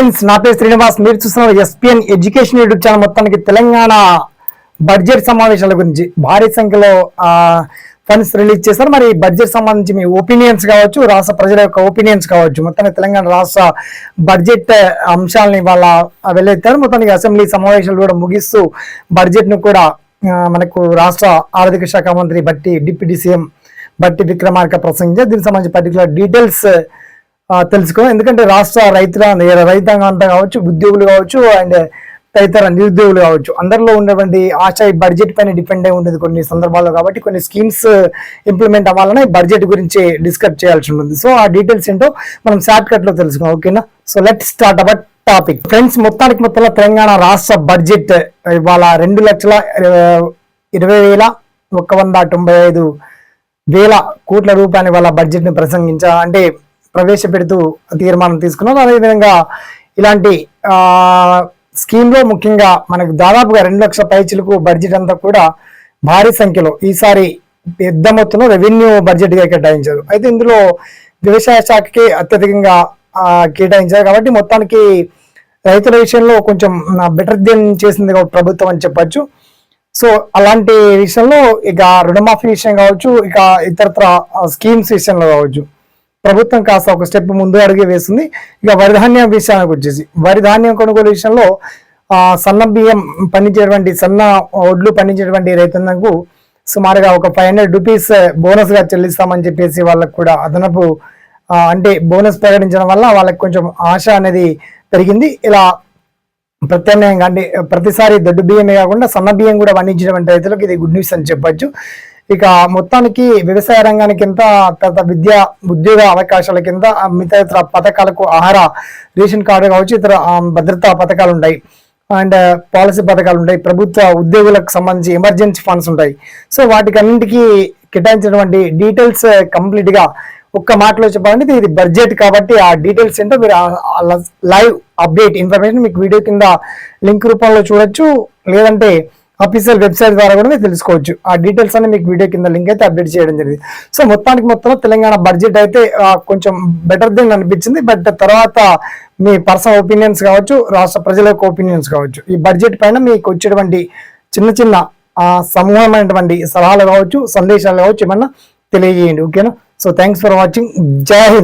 Friends నా పేరు శ్రీనివాస్. మీరు చూస్తున్నారు ఎస్పిఎన్ ఎడ్యుకేషన్ యూట్యూబ్ ఛానల్ మొత్తానికి తెలంగాణ బడ్జెట్ సమావేశాల గురించి భారీ సంఖ్యలో ఫండ్స్ రిలీజ్ చేశారు. మరి బడ్జెట్ సంబంధించి మీ ఒపీనియన్స్ కావచ్చు రాష్ట్ర ప్రజల యొక్క ఒపీనియన్స్ కావచ్చు మొత్తానికి తెలంగాణ రాష్ట్ర బడ్జెట్ అంశాలని వాళ్ళ వెళ్ళెత్తారు మొత్తానికి అసెంబ్లీ సమావేశాలు కూడా ముగిస్తూ బడ్జెట్ను కూడా మనకు రాష్ట్ర ఆర్థిక శాఖ మంత్రి బట్టి డిప్యూటీ సీఎం బట్టి విక్రమార్క ప్రసంగించారు. దీనికి సంబంధించి పర్టికులర్ డీటెయిల్స్ తెలుసుకో. ఎందుకంటే రాష్ట్ర రైతుల రైతాంగం అంతా కావచ్చు ఉద్యోగులు కావచ్చు అండ్ తదితర నిరుద్యోగులు కావచ్చు అందరిలో ఉన్నటువంటి ఆశ ఈ బడ్జెట్ పైన డిపెండ్ అయి ఉంటుంది కొన్ని సందర్భాల్లో కాబట్టి కొన్ని స్కీమ్స్ ఇంప్లిమెంట్ అవ్వాలని బడ్జెట్ గురించి డిస్కస్ చేయాల్సి ఉంటుంది. సో ఆ డీటెయిల్స్ ఏంటో మనం షార్ట్ కట్లో తెలుసుకున్నాం ఓకేనా? So let start about topic friends మొత్తానికి మొత్తంలో తెలంగాణ రాష్ట్ర బడ్జెట్ ఇవాళ రెండు లక్షల ఇరవై- వేల ఒక వంద తొంభై ఐదు వేల కోట్ల రూపాయల వాళ్ళ బడ్జెట్ని ప్రసంగించా అంటే ప్రవేశపెడుతూ తీర్మానం తీసుకున్నారు అదేవిధంగా ఇలాంటి స్కీమ్లో ముఖ్యంగా మనకు దాదాపుగా రెండు లక్షల పైచులకు బడ్జెట్ అంతా కూడా భారీ సంఖ్యలో ఈసారి పెద్ద మొత్తంలో రెవెన్యూ బడ్జెట్గా కేటాయించారు. అయితే ఇందులో వ్యవసాయ శాఖకి అత్యధికంగా కేటాయించారు. కాబట్టి మొత్తానికి రైతుల విషయంలో కొంచెం బెటర్ దెన్ చేసింది కాబట్టి ప్రభుత్వం అని చెప్పచ్చు. సో అలాంటి విషయంలో ఇక రుణమాఫీ విషయం కావచ్చు ఇక ఇతరత్ర స్కీమ్స్ విషయంలో కావచ్చు. ప్రభుత్వం కాస్త ఒక స్టెప్ ముందు అడిగి వేసింది. ఇక వరిధాన్యం విషయానికి వచ్చేసి వరిధాన్యం కొనుగోలు విషయంలో ఆ, సన్న బియ్యం పండించేటువంటి సన్న ఒడ్లు పండించేటువంటి రైతులకు సుమారుగా ఒక ఫైవ్ హండ్రెడ్ రూపీస్ బోనస్గా చెల్లిస్తామని చెప్పేసి వాళ్ళకు కూడా అదనపు అంటే బోనస్ ప్రకటించడం వల్ల వాళ్ళకి కొంచెం ఆశ అనేది పెరిగింది. ఇలా ప్రత్యామ్నాయంగా అంటే ప్రతిసారి దొడ్డు బియ్యమే కాకుండా సన్న బియ్యం కూడా పండించినటువంటి రైతులకు ఇది గుడ్ న్యూస్ అని చెప్పొచ్చు. ఇక మొత్తానికి వ్యవసాయ రంగానికి ఎంత తర్వాత విద్య ఉద్యోగ అవకాశాల కింద మిగతా ఇతర పథకాలకు ఆహార రేషన్ కార్డు కావచ్చు ఇతర భద్రతా పథకాలు ఉంటాయి అండ్ పాలసీ పథకాలు ఉంటాయి ప్రభుత్వ ఉద్యోగులకు సంబంధించి ఎమర్జెన్సీ ఫండ్స్ ఉంటాయి. సో వాటికన్నింటికి కేటాయించినటువంటి డీటెయిల్స్ కంప్లీట్గా ఒక్క మాటలో చెప్పాలంటే ఇది బడ్జెట్ కాబట్టి ఆ డీటెయిల్స్ ఏంటో మీరు లైవ్ అప్డేట్ ఇన్ఫర్మేషన్ మీకు వీడియో కింద లింక్ రూపంలో చూడొచ్చు. లేదంటే అఫీషియల్ వెబ్సైట్ ద్వారా కూడా మీరు తెలుసుకోవచ్చు. ఆ డీటెయిల్స్ అన్ని మీకు వీడియో కింద లింక్ అయితే అప్డేట్ చేయడం జరిగింది. సో మొత్తానికి మొత్తం తెలంగాణ బడ్జెట్ అయితే కొంచెం బెటర్ దెన్ అనిపించింది. బట్ తర్వాత మీ పర్సనల్ ఒపీనియన్స్ కావచ్చు రాష్ట్ర ప్రజల యొక్క ఒపీనియన్స్ కావచ్చు. ఈ బడ్జెట్ పైన మీకు వచ్చేటువంటి చిన్న చిన్న సమూహమైనటువంటి సలహాలు కావచ్చు సందేశాలు కావచ్చు ఏమన్నా తెలియజేయండి. ఓకేనా సో థ్యాంక్స్ ఫర్ వాచింగ్ జై హింద్.